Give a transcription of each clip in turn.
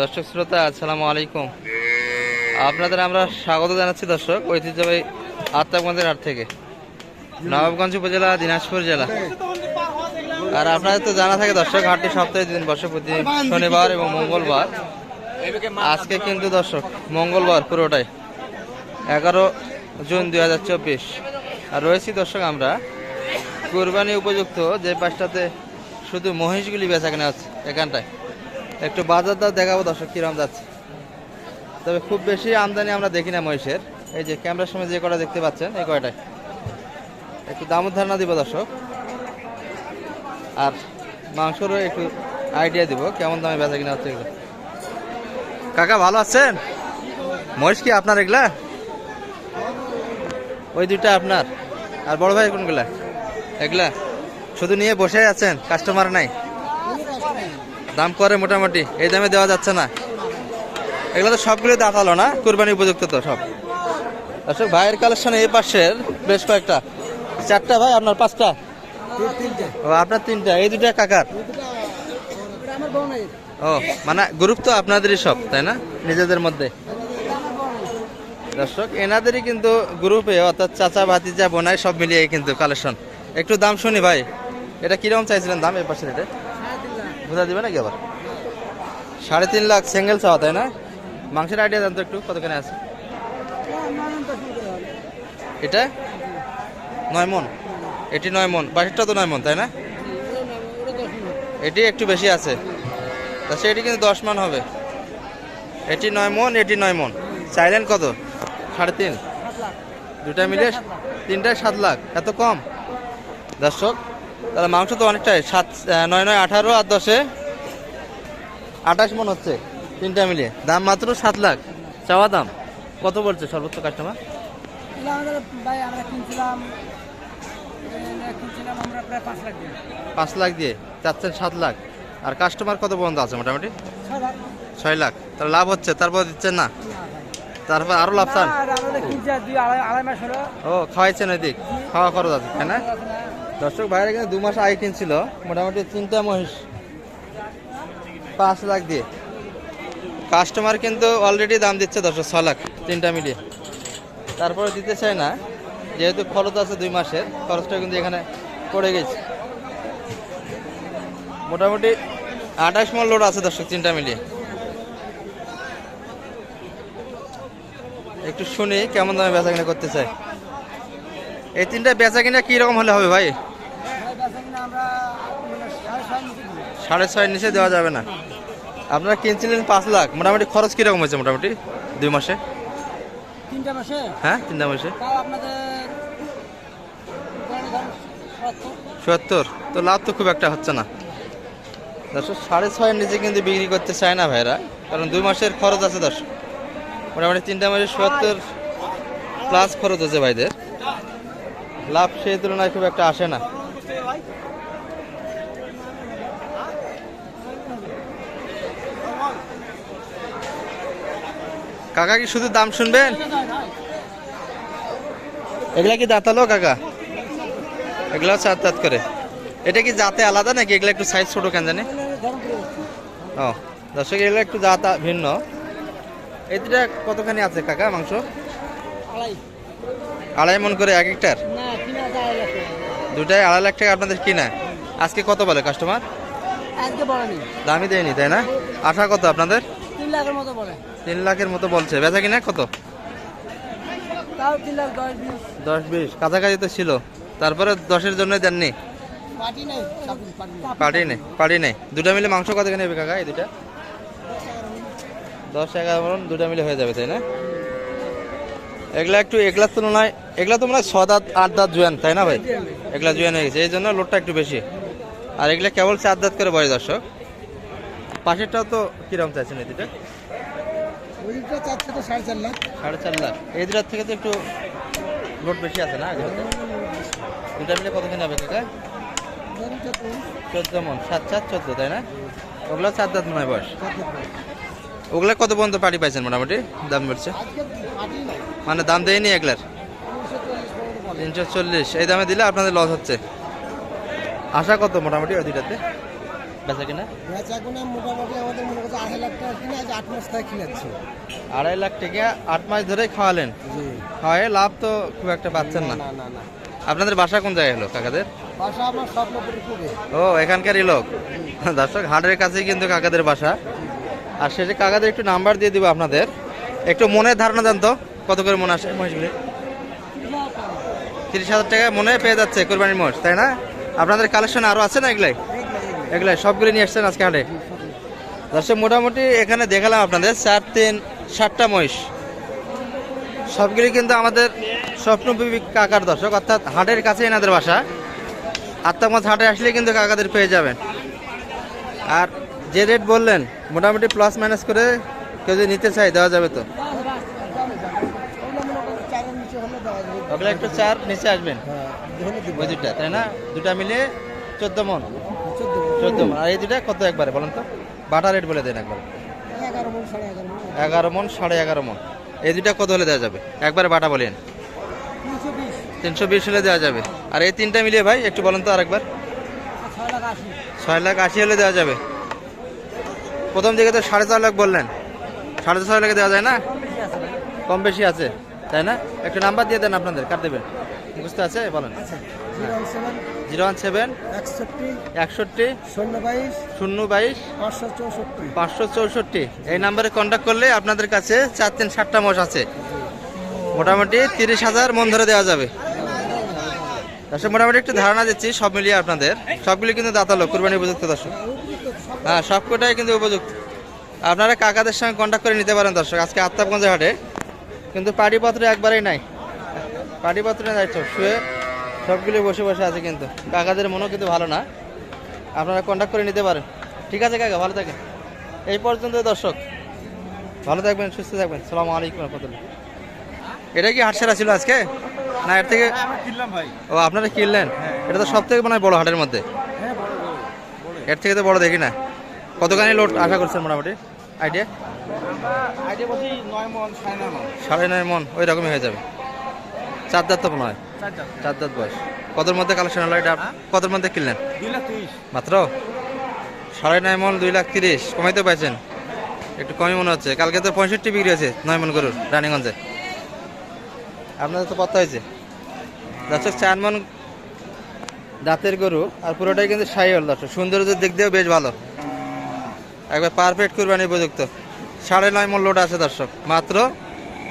দর্শক শ্রোতা, আসসালামু আলাইকুম। আপনাদের আমরা স্বাগত জানাচ্ছি দর্শক, ঐতিহ্যবাহী আত্মাগঞ্জের হাট থেকে। নবাবগঞ্জ উপজেলা, দিনাজপুর জেলা। আর আপনাদের তো জানা থাকে দর্শক, হাটটি সপ্তাহে দিন বসে প্রতি শনিবার এবং মঙ্গলবার। আজকে কিন্তু দর্শক, মঙ্গলবার পুরোটাই, এগারো জুন দুই হাজার চব্বিশ। আর রয়েছি দর্শক আমরা, কুরবানি উপযুক্ত যে পাশটাতে শুধু মহিষগুলি বেচা কেনা হচ্ছে, এখানটায়। একটু বাজার দর দেখাবো দর্শক, কিরম যাচ্ছে। তবে খুব বেশি আমদানি আমরা দেখি না মহিষের। এই যে ক্যামেরার সময় যে কটা দেখতে পাচ্ছেন, এই কয়টায়? একটু দামের ধারণা দিব দর্শক। আর মাংসরও একটু আইডিয়া দিব, কেমন দামে বেচা কিনা হচ্ছে এগুলো। কাকা, ভালো আছেন? মহিষ কি আপনার এগুলা? ওই দুইটা আপনার। আর বড় ভাই কোনগুলা? এগুলা? শুধু নিয়ে বসে আছেন? কাস্টমার নাই? দাম করে মোটামুটি। এই দামে দেওয়া যাচ্ছে না। এগুলো তো সবগুলো দাঁতালো না? কুরবানি উপযুক্ত তো সব। দর্শক, ভাইয়ের কালেকশন এই পাশের বেশ কয়েকটা। চারটা ভাই, আপনার পাঁচটা? ও, আপনার তিনটা। এই দুটা কাকার? ও মানে গ্রুপ তো আপনাদেরই সব, তাই না? নিজেদের মধ্যে। দর্শক, এনাদেরই কিন্তু গ্রুপে, অর্থাৎ চাচা, ভাতিজা, বোনাই সব মিলিয়ে কিন্তু কালেকশন। একটু দাম শুনি ভাই। এটা কীরকম চাইছিলেন দাম এই পাশের এটা? বুঝা দিবে নাকি আবার? সাড়ে তিন লাখ সিঙ্গেল চাওয়া, তাই না? মাংসের আইডিয়া জানতো একটু, কতখানে আছে? এটা? নয় মন। এটি নয় মন। বাসেরটা তো নয় মন, তাই না? এটি একটু বেশি আছে। তা সেটি কিন্তু দশ মান হবে। এটি নয় মন, এটি নয় মন। চাইলেন কত? সাড়ে তিন। দুটা মিলে তিনটায় সাত লাখ। এত কম? দর্শক তাহলে মাংস তো অনেকটাই সাত নয় নয় আঠারো আর দশে। আঠাশ মন হচ্ছে তিনটা মিলিয়ে। দাম মাত্র সাত লাখ। চাওয়া দাম? কত বলছে সর্বোচ্চ কাস্টমার পাঁচ লাখ দিয়ে। চাচ্ছেন সাত লাখ। আর কাস্টমার কত পর্যন্ত আছে মোটামুটি? ছয় লাখ। তাহলে লাভ হচ্ছে তারপর দিচ্ছেন না? তারপর আরও লাভ চান? ও খাওয়াইছেন ওইদিক খাওয়া খরচ আছে তাই না? দর্শক বাইরে কিন্তু দু মাস আগে কিনছিল, মোটামুটি তিনটা মহিষ। পাঁচ লাখ দিয়ে। কাস্টমার কিন্তু অলরেডি দাম দিচ্ছে দর্শক, ছ লাখ, তিনটা মিলিয়ে। তারপরে দিতে চায় না, যেহেতু খরচ আছে দুই মাসের, খরচটা কিন্তু এখানে পড়ে গেছে। মোটামুটি আঠাশ মন লোড আছে দর্শক, তিনটা মিলিয়ে। একটু শুনি কেমন দামে বেচা কিনা করতে চাই এই তিনটা বেচা কিনা কি রকম হলে হবে ভাই ভাই বেচা কিনা আমরা মানে সাড়ে ছয় নিচে দিই সাড়ে ছয়ের নিচে দেওয়া যাবে না। আপনারা কিনছিলেন পাঁচ লাখ। মোটামুটি খরচ কীরকম হয়েছে মোটামুটি? দুই মাসে? তিনটা মাসে? হ্যাঁ তিনটা মাসে। সত্তর। তো লাভ তো খুব একটা হচ্ছে না। দর্শক সাড়ে ছয়ের নিচে কিন্তু বিক্রি করতে চায় না ভাইরা। কারণ দুই মাসের খরচ আছে দর্শক। মোটামুটি তিনটা মাসে সত্তর প্লাস খরচ আছে ভাইদের। লাভ সেই তুলনায় খুব একটা আসে না। কাকা কি শুধু দাম শুনবেন? এগুলা কি দাঁতালো কাকা? এগুলা চার দাঁত করে। এটা কি জাতে আলাদা নাকি এগুলা একটু সাইজ ছোটো কেন জানি? ও দর্শক এগুলো একটু জাত ভিন্ন। এই দুটা কতখানি আছে কাকা মাংস? আড়াই। আড়াই মন করে এক একটার দুটাই আড়াই লাখ টাকা আপনাদের কিনা। আজকে কত বলে কাস্টমার দামই দেয়নি তাই না? আশা কত আপনাদের? লাখের মতো বলে। তিন লাখের মতো বলছে। বেচা কিনা কত? তাও তিন লাখ দশ বিশ। দশ বিশ। কাছাকাছি তো ছিল। তারপরে দশের জন্য দেননি? পার্টি নেই পার্টি নেই। দুটা মিলে মাংস কতখানি হবে কাকা এই দুটা? দশ এগারো দুটা মিলে হয়ে যাবে তাই না? এগুলা একটু এগুলার তুলনায় এগুলা তো মনে হয় ছ দাঁত আট দাঁত জুয়ান তাই না ভাই? এগুলা জুয়ান হয়ে গেছে এই জন্য লোডটা একটু বেশি। আর এগুলা কেবল চার দাঁত করে বয় দর্শক। পাশেরটাও তো কীরকম চাইছেন এই দুটা থেকে সাড়ে চার লাখ। সাড়ে চার লাখ। এই দুটার থেকে তো একটু লোড বেশি আছে না এগুলোতে? দুটা মিলে কতখানি হবে কাকা চোদ্দ মন। সাত চোদ্দ তাই না? ওগুলো দাঁত মনে হয় বয়স। ওগুলা কত পর্যন্ত পাটি পাইছেন মোটামুটি? দাম বেড়ছে? মানে দাম দেয়নি এগুলার তিনশো চল্লিশ। এই দামে দিলে আপনাদের লস হচ্ছে। আশা কত মোটামুটি ওই দুইটাতে? বেচা কিনা? বেচা কোনো মোটামুটি আমাদের মনে করছে আড়াই লাখ টাকা কিনে আজ আট মাস থেকে কিনাচ্ছি আড়াই লাখ টাকা আট মাস ধরে খাওয়ালেন? জি। খাওয়ায় লাভ তো খুব একটা পাচ্ছেন না। না না না আপনাদের বাসা কোন জায়গায় হলো কাকাদের? বাসা আমার স্বপ্নপুরি ও এখানকারই লোক। দর্শক হাটের কাছেই কিন্তু কাকাদের বাসা। আর শেষে কাকাদের একটু নাম্বার দিয়ে দিব আপনাদের। একটু মনের ধারণা জানতো কত করে মনে আসে? মহিষগুলি তিরিশ হাজার টাকায় মনে পেয়ে যাচ্ছে কোরবানির মোষ তাই না? আপনাদের কালেকশন আরও আছে না এগুলাই? এগুলাই সবগুলি নিয়ে আসছেন আজকে হাটে? দর্শক মোটামুটি এখানে দেখালাম আপনাদের চার তিন সাতটা মহিষ। সবগুলি কিন্তু আমাদের স্বপ্নবিবি কাকার দর্শক অর্থাৎ হাটের কাছে এনাদের বাসা। আত্মামাস হাটে আসলে কিন্তু কাকাদের পেয়ে যাবেন। আর যে রেট বললেন মোটামুটি প্লাস মাইনাস করে কেউ যদি নিতে চাই দেওয়া যাবে তো? ওগুলো একটু চার নিচে আসবেন। হ্যাঁ ওই দুটা তাই না? দুটা মিলে চোদ্দ মন। চোদ্দ মন আর এই দুটা কত একবারে বলেন তো? বাটা রেট বলে দেন একবার। এগারো মন সাড়ে এগারো মন। এই দুটা কত হলে দেওয়া যাবে? একবারে বাটা বলেন। তিনশো বিশ। হলে দেওয়া যাবে। আর এই তিনটা মিলিয়ে ভাই একটু বলেন তো আরেকবার। ছয় লাখ আশি। হলে দেওয়া যাবে। প্রথম দিকে তো সাড়ে চার লাখ বললেন। সাড়ে ছয় লাখে দেওয়া যায় না? কম বেশি আছে তাই না? একটু নাম্বার দিয়ে দেন আপনাদের কার দেবেন। বুঝতে আছে? বলেন। আচ্ছা জিরো ওয়ান সেভেন একষট্টি একষট্টি শূন্য বাইশ শূন্য বাইশ পাঁচশো চৌষট্টি পাঁচশো চৌষট্টি। এই নাম্বারে কন্ট্যাক্ট করলে আপনাদের কাছে চার তিন ষাটটা মোষ আছে। মোটামুটি তিরিশ হাজার মন ধরে দেওয়া যাবে। দর্শক মোটামুটি একটু ধারণা দিচ্ছি সব মিলিয়ে আপনাদের। সবগুলি কিন্তু দাতালো কুরবানি উপযুক্ত দর্শক। হ্যাঁ সবকটাই কিন্তু উপযুক্ত। আপনারা কাকাদের সঙ্গে কন্ট্যাক্ট করে নিতে পারেন দর্শক। আজকে আত্মাপগঞ্জের হাটে। কিন্তু পাটিপত্র একবারেই নাই। পাটিপত্র নাই তো শুয়ে সবগুলি বসে বসে আছে কিন্তু। কাকাদের মনও কিন্তু ভালো না। আপনারা কন্ট্যাক্ট করে নিতে পারেন। ঠিক আছে কাকা ভালো থাকেন। এই পর্যন্ত দর্শক ভালো থাকবেন সুস্থ থাকবেন। সালাম আলাইকুম রহমতুল্লাহ। এটা কি হাট সেরা ছিল আজকে? না এর থেকে কিনলাম ভাই। ও আপনারা কিনলেন? এটা তো সব থেকে মনে হয় বড় হাটের মধ্যে। হ্যাঁ এর থেকে তো বড় দেখি না। কতখানি লোড আশা করছেন মোটামুটি? আইডিয়া আইডিয়া বলছি নয় মন সাড়ে নয় মন। সাড়ে নয় মন ওই রকমই হয়ে যাবে। চার দাঁত তো মনে হয়। চার দাঁত বয়স। কতর মধ্যে কালেকশন হলো এটা? কতর মধ্যে কিনলেন? মাত্র? সাড়ে নয় মন দুই লাখ তিরিশ। কমাইতে পাইছেন একটু কমই মনে হচ্ছে। কালকে তো পঁয়ষট্টি বিক্রি হয়েছে নয় মন গরুর রানীগঞ্জে। আপনাদের তো পত্তা হয়েছে। দর্শক চার মন দাঁতের গরু আর পুরোটাই কিন্তু সাই হল দর্শক। সৌন্দর্যের দিক দিয়েও বেশ ভালো। একবার পারফেক্ট কুরবানি উপযুক্ত। সাড়ে নয় মন লোড আছে দর্শক। মাত্র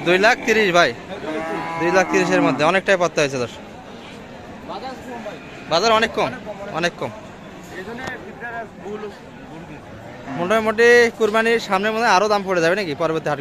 দুই লাখ তিরিশ ভাই। দুই লাখ তিরিশের মধ্যে। অনেকটাই পত্তা হয়েছে দর্শক। বাজার অনেক কম অনেক কম। মোটামুটি কুরবানির সামনের মধ্যে আরও দাম পড়ে যাবে নাকি? পরবর্তী হাট